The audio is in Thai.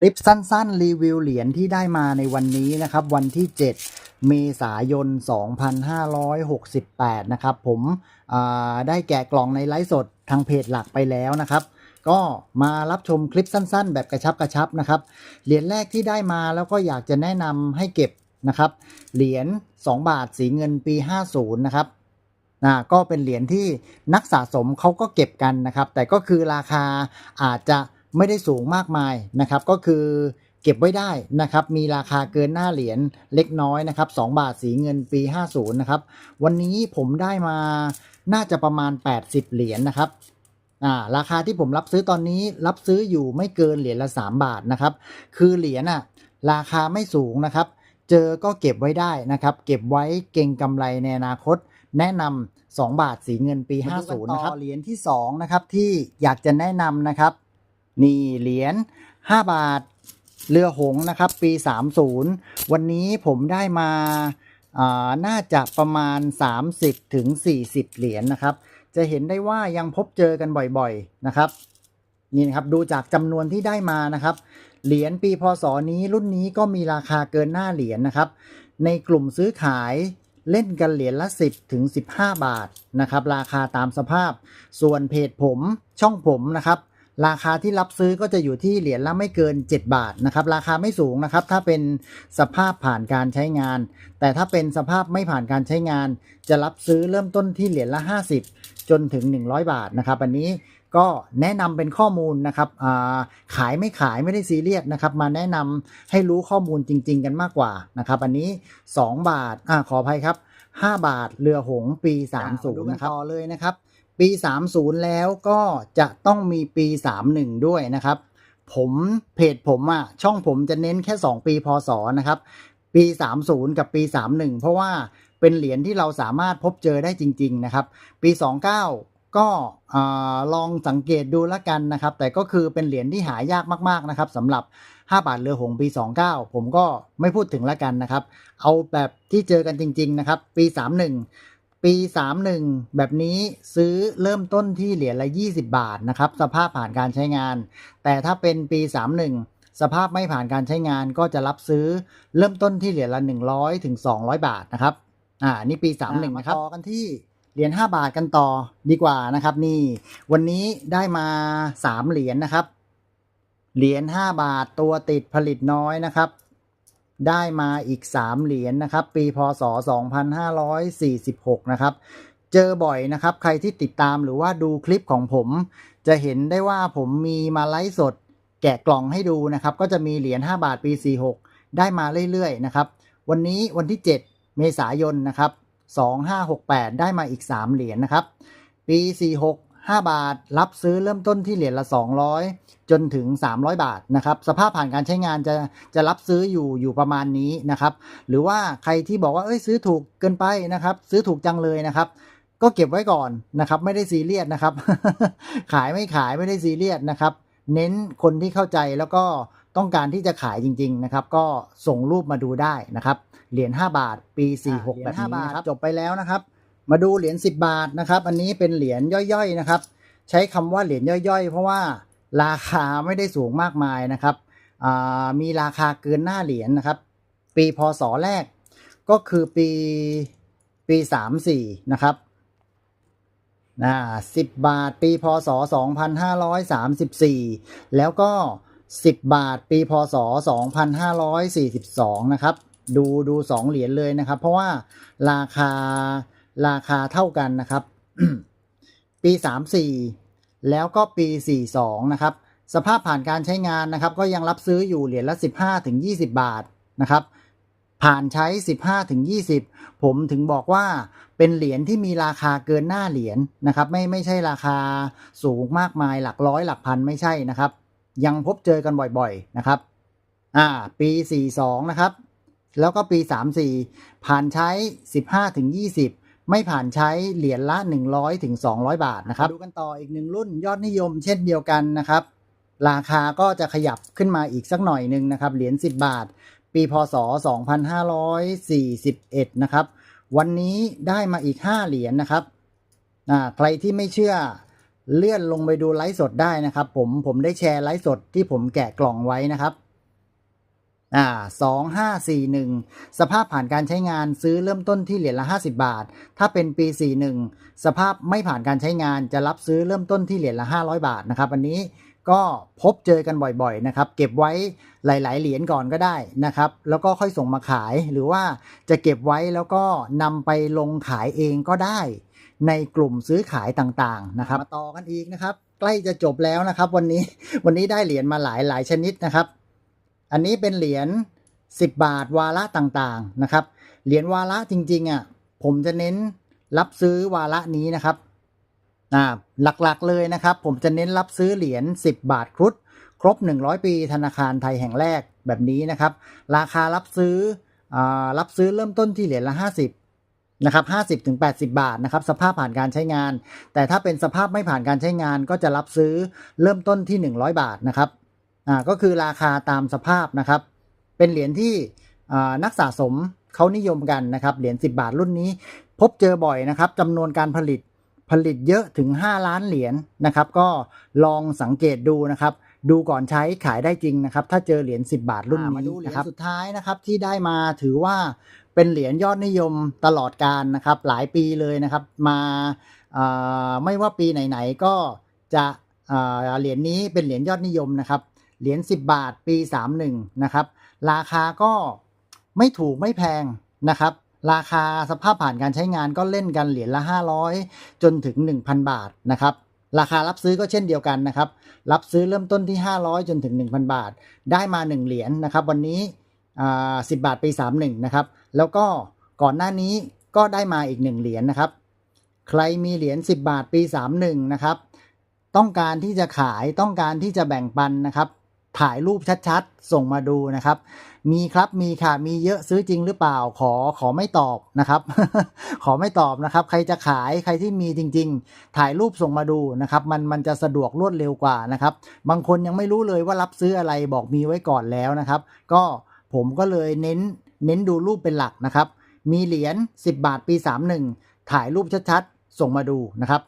คลิปสั้นๆ รีวิวเหรียญที่ได้มาในวันนี้นะครับ วันที่ 7 เมษายน 2568 นะครับ ผมได้แกะกล่องในไลฟ์สดทางเพจหลักไปแล้วนะครับ ก็มารับชมคลิปสั้นๆ แบบกระชับกระชับนะครับ เหรียญแรกที่ได้มาแล้วก็อยากจะแนะนำให้เก็บนะครับ เหรียญ 2 บาทสีเงินปี 50 นะครับนะก็เป็นเหรียญที่นักสะสมเขาก็เก็บกันนะครับ แต่ก็คือราคาอาจจะ ไม่ได้สูงมากมายนะครับ ก็คือเก็บไว้ได้นะครับ มีราคาเกินหน้าเหรียญเล็กน้อยนะครับ2บาทสีเงินปี 50 นะครับ วันนี้ผมได้มาน่าจะประมาณ 80 เหรียญนะครับอ่าราคาที่ผมรับซื้อตอนนี้รับซื้ออยู่ไม่เกินเหรียญละ 3 บาทนะครับ คือเหรียญอะราคาไม่สูงนะครับ เจอก็เก็บไว้ได้นะครับ เก็บไว้เก่งกำไรในอนาคต แนะนำ2บาทสีเงินปี 50 นะครับเหรียญที่2นะครับที่อยากจะแนะนำนะครับ นี่เหรียญ5 บาท เรือหงนะครับปี 30 วันนี้ผมได้มาอ่าน่าจะประมาณ 30ถึง40เหรียญนะครับ จะเห็นได้ว่ายังพบเจอกันบ่อยๆนะครับนี่นะครับดูจากจำนวนที่ได้มานะครับ เหรียญปีพศนี้รุ่นนี้ก็มีราคาเกินหน้าเหรียญนะครับ ในกลุ่มซื้อขายเล่นกันเหรียญละ 10 ถึง 15 บาทนะครับ ราคาตามสภาพ ส่วนเพจผมช่องผมนะครับ ราคาที่รับซื้อก็จะอยู่ที่เหรียญละไม่เกิน 7 บาทนะครับ ราคาไม่สูงนะครับ ถ้าเป็นสภาพผ่านการใช้งาน แต่ถ้าเป็นสภาพไม่ผ่านการใช้งาน จะรับซื้อเริ่มต้นที่เหรียญละ 50 จนถึง 100 บาทนะครับอันนี้ก็แนะนำเป็นข้อมูลนะครับาขายไม่ขายไม่ได้ซีเรียสนะครับ มาแนะนำให้รู้ข้อมูลจริง ๆ กันมากกว่านะครับ อันนี้ 2 บาทอ่าขออภัยครับ 5 บาทเรือหงปี 30นะครับต่อเลยนะครับ ปี 30 แล้วก็จะต้องมีปี 31 ด้วยนะครับ ผมเพจผมอะช่องผมจะเน้นแค่ 2 ปีพศนะครับ ปี 30 กับปี 31 เพราะว่าเป็นเหรียญที่เราสามารถพบเจอได้จริง ๆ นะครับ ปี 29ก็อลองสังเกตดูล้วกันนะครับ แต่ก็คือเป็นเหรียญที่หายากมาก ๆ นะครับสำหรับ 5 บาทเรือหงส์ปี 29 ผมก็ไม่พูดถึงล้วกันนะครับ เอาแบบที่เจอกันจริง ๆ นะครับ ปี 31 ปี 31 แบบนี้ซื้อเริ่มต้นที่เหรียญละ 20 บาทนะครับ สภาพผ่านการใช้งาน แต่ถ้าเป็นปี 31 สภาพไม่ผ่านการใช้งานก็จะรับซื้อเริ่มต้นที่เหรียญละ 100ถึง200 บาทนะครับ อ่า นี่ปี 31นะครับต่อกันที่เหรียญ5บาทกันต่อดีกว่านะครับ นี่ วันนี้ได้มา 3 เหรียญนะครับ เหรียญ5บาทตัวติดผลิตน้อยนะครับ ได้มาอีก 3 เหรียญนะครับ ปีพศ 2546 นะครับ เจอบ่อยนะครับ ใครที่ติดตามหรือว่าดูคลิปของผม จะเห็นได้ว่าผมมีมาไลฟ์สด แกะกล่องให้ดูนะครับ ก็จะมีเหรียญ 5 บาทปี 46 ได้มาเรื่อยๆ นะครับ วันนี้วันที่ 7 เมษายนนะครับ 2568 ได้มาอีก 3 เหรียญนะครับ ปี 46 5 บาท รับซื้อเริ่มต้นที่เหรียญละ 200 จนถึง 300 บาทนะครับ สภาพผ่านการใช้งานจะจะรับซื้ออยู่อยู่ประมาณนี้นะครับ หรือว่าใครที่บอกว่าเอ้ยซื้อถูกเกินไปนะครับ ซื้อถูกจังเลยนะครับก็เก็บไว้ก่อนนะครับไม่ได้ซีเรียสนะครับ ขายไม่ขายไม่ได้ซีเรียสนะครับ เน้นคนที่เข้าใจแล้วก็ต้องการที่จะขายจริง ๆ นะครับ ก็ส่งรูปมาดูได้นะครับ เหรียญ5บาทปี 46แบบนี้นะครับจบไปแล้วนะครับ มาดูเหรียญ10 บาทนะครับ อันนี้เป็นเหรียญย่อยๆนะครับ ใช้คำว่าเหรียญย่อยๆ เพราะว่าราคาไม่ได้สูงมากมายนะครับมีราคาเกินหน้าเหรียญนะครับ ปีพศแรกก็คือปีปี 34 นะครับอ่า10บาท ปีพศ 2534 แล้วก็ 10 บาท ปีพศ 2542 นะครับ ดูดู 2 เหรียญเลยนะครับ เพราะว่าราคา ราคาเท่ากันนะครับ ปี 34 แล้วก็ปี 42 นะครับ สภาพผ่านการใช้งานนะครับ ก็ยังรับซื้ออยู่เหรียญละ 15ถึง20 บาทนะครับ ผ่านใช้ 15ถึง20 ผมถึงบอกว่าเป็นเหรียญที่มีราคาเกินหน้าเหรียญนะครับ ไม่ไม่ใช่ราคาสูงมากมายหลักร้อยหลักพันไม่ใช่นะครับ ยังพบเจอกันบ่อยๆนะครับอ่าปี 42 นะครับ แล้วก็ปี 34 ผ่านใช้ 15ถึง20 ไม่ผ่านใช้เหรียญละ 100ถึง200 บาทนะครับดูกันต่ออีกหนึ่งรุ่นยอดนิยมเช่นเดียวกันนะครับ ราคาก็จะขยับขึ้นมาอีกสักหน่อยหนึ่งนะครับ เหรียญ10 บาท ปีพศ 2541 นะครับ วันนี้ได้มาอีก 5 เหรียญนะครับใครที่ไม่เชื่อเลื่อนลงไปดูไลฟ์สดได้นะครับ ผมผมได้แชร์ไลฟ์สดที่ผมแกะกล่องไว้นะครับ อ่าสองห้าสี่หนึ่งสภาพผ่านการใช้งานซื้อเริ่มต้นที่เหรียญละ 50 บาท ถ้าเป็นปี 41 สภาพไม่ผ่านการใช้งานจะรับซื้อเริ่มต้นที่เหรียญละ 500 บาทนะครับ อันนี้ก็พบเจอกันบ่อยๆนะครับ เก็บไว้หลาย ๆ เหรียญก่อนก็ได้นะครับ แล้วก็ค่อยส่งมาขายหรือว่าจะเก็บไว้แล้วก็นำไปลงขายเองก็ได้ ในกลุ่มซื้อขายต่างๆนะครับมาต่อกันอีกนะครับ ใกล้จะจบแล้วนะครับ วันนี้วันนี้ได้เหรียญมาหลายหลายชนิดนะครับ อันนี้เป็นเหรียญ10 บาทวาระต่างๆนะครับ เหรียญวาระจริงๆอะผมจะเน้นรับซื้อวาระนี้นะครับอ่าหลักๆเลยนะครับ ผมจะเน้นรับซื้อเหรียญ10 บาทครุฑครบ 100 ปีธนาคารไทยแห่งแรกแบบนี้นะครับ ราคารับซื้ออรับซื้อเริ่มต้นที่เหรียญละ 50นะครับ50ถึง80 บาทนะครับ สภาพผ่านการใช้งาน แต่ถ้าเป็นสภาพไม่ผ่านการใช้งานก็จะรับซื้อเริ่มต้นที่ 100 บาทนะครับ อ่าก็คือราคาตามสภาพนะครับ เป็นเหรียญที่นักสะสมเขานิยมกันนะครับ เหรียญ10 บาทรุ่นนี้ พบเจอบ่อยนะครับจำนวนการผลิตผลิตเยอะถึง 5 ล้านเหรียญนะครับ ก็ลองสังเกตดูนะครับ ดูก่อนใช้ขายได้จริงนะครับ ถ้าเจอเหรียญ10 บาทรุ่นนี้มาดูเหรียญสุดท้ายนะครับที่ได้มาถือว่าเป็นเหรียญยอดนิยมตลอดการนะครับ หลายปีเลยนะครับ มาาไม่ว่าปีไหนๆก็จะเหรียญนี้เป็นเหรียญยอดนิยมนะครับ เหรียญ10 บาทปี 31 นะครับ ราคาก็ไม่ถูกไม่แพงนะครับ ราคาสภาพผ่านการใช้งานก็เล่นกันเหรียญละ 500 จนถึง 1,000 บาทนะครับ ราคารับซื้อก็เช่นเดียวกันนะครับ รับซื้อเริ่มต้นที่ 500 จนถึง 1,000 บาท ได้มา 1 เหรียญนะครับ วันนี้10 บาทปี 31 นะครับ แล้วก็ก่อนหน้านี้ก็ได้มาอีก 1 เหรียญนะครับ ใครมีเหรียญ10 บาทปี 31 นะครับ ต้องการที่จะขายต้องการที่จะแบ่งปันนะครับ ถ่ายรูปชัดๆ ส่งมาดูนะครับ มีครับมีค่ะมีเยอะซื้อจริงหรือเปล่าขอขอไม่ตอบนะครับ ขอไม่ตอบนะครับ ใครจะขายใครที่มีจริง ๆ ถ่ายรูปส่งมาดูนะครับ มันมันจะสะดวกรวดเร็วกว่านะครับ บางคนยังไม่รู้เลยว่ารับซื้ออะไรบอกมีไว้ก่อนแล้วนะครับ ก็ผมก็เลยเน้นเน้นดูรูปเป็นหลักนะครับ มีเหรียญ10 บาทปี 31 ถ่ายรูปชัดๆ ส่งมาดูนะครับ